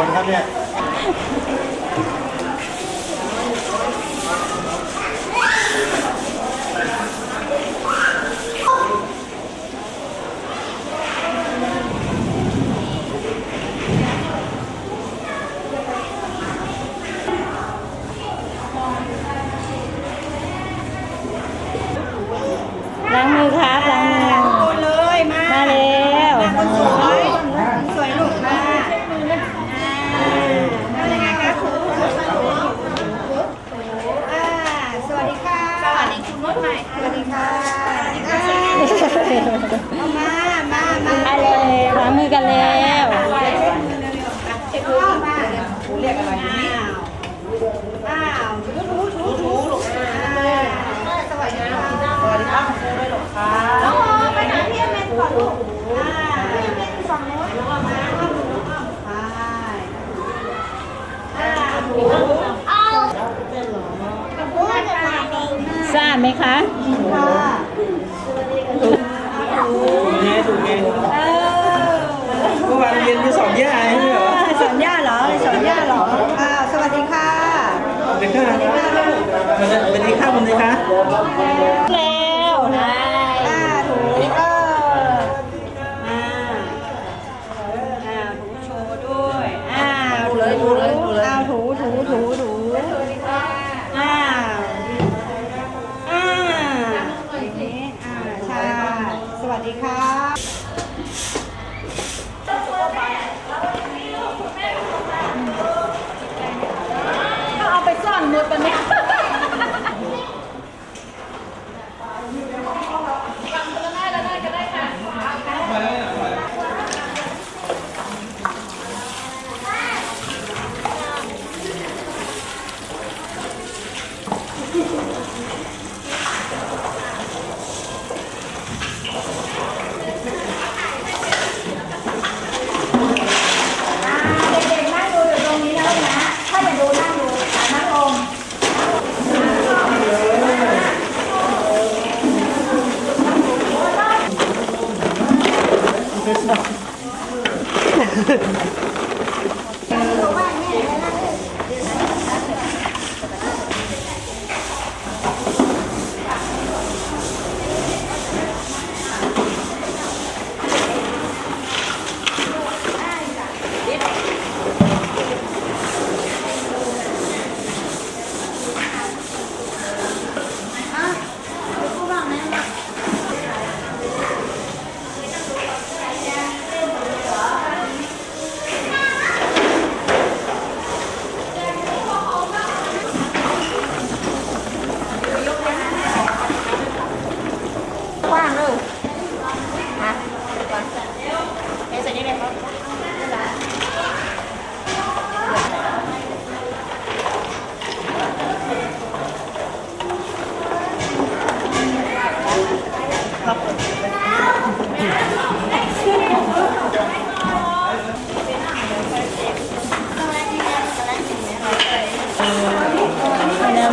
我看面。 ดีค่ะเอามามามามาเลยล้างมือกันแล้วเช็คเข้ามาเรียกอะไรอ้าวอ้าวถูถูถูถูลูกอ่าสวัสดีค่ะสวัสดีครับครูด้วยหรอคะน้องหอมไปหาพี่เอเมนก่อนลูกอ่พี่เอเมนฝั่งโน้นเอามาเอาเอาไปอ่าถูเอากับพูดค่ะทราบไหมคะ ค่ะไงถูกไงเออเมื่อวานเรียนที่สอนย่าใช่ไหมเหรอสอนย่าเหรอสอนย่าเหรออ่าสวัสดีค่ะสวัสดีค่ะสวัสดีค่ะคุณเลยคะแล้ว ハハハハ!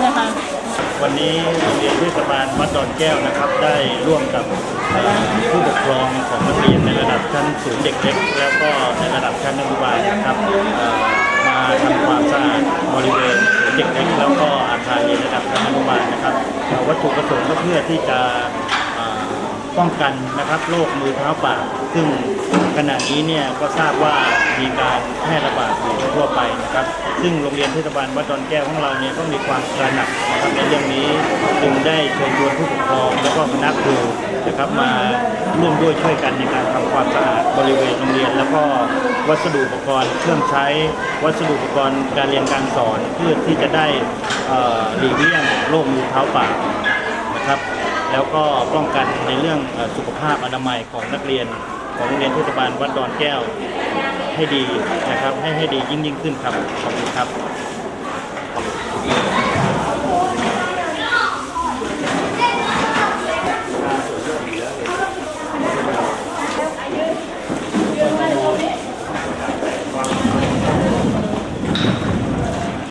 แล้วนะคะ วันนี้โรงเรียนเทศบาลวัดดอนแก้วนะครับ ได้ร่วมกับผู้ปกครองของนักเรียนในระดับชั้นศูนย์เด็กเล็กแล้วก็ในระดับชั้นอนุบาลนะครับมาทำความสะอาดบริเวณเด็กเล็กแล้วก็อาคารเรียนระดับชั้นอนุบาลนะครับวัตถุประสงค์ก็เพื่อที่จะ ป้องกันนะครับโรคมือเท้าปากซึ่งขณะนี้เนี่ยก็ทราบว่ามีการแพร่ระบาดอยู่ทั่วไปนะครับ ซึ่งโรงเรียนเทศบาลวัดดอนแก้วของเราเนี่ยก็มีความตระหนักนะครับในเรื่องนี้จึงได้เชิญชวนผู้ปกครอง แล้วก็คณะครูนะครับมาร่วมด้วยช่วยกันในการทำความสะอาดบริเวณโรงเรียน แล้วก็วัสดุอุปกรณ์เครื่องใช้ วัสดุอุปกรณ์การเรียนการสอนเพื่อที่จะได้หลีกเลี่ยงโรคมือเท้าปากนะครับ แล้วก็ป้องกันในเรื่องสุขภาพอนามัยของนักเรียน ของโรงเรียนเทศบาลวัดดอนแก้วให้ดีนะครับ ให้ให้ดียิ่งยิ่งขึ้นครับขอบคุณครับ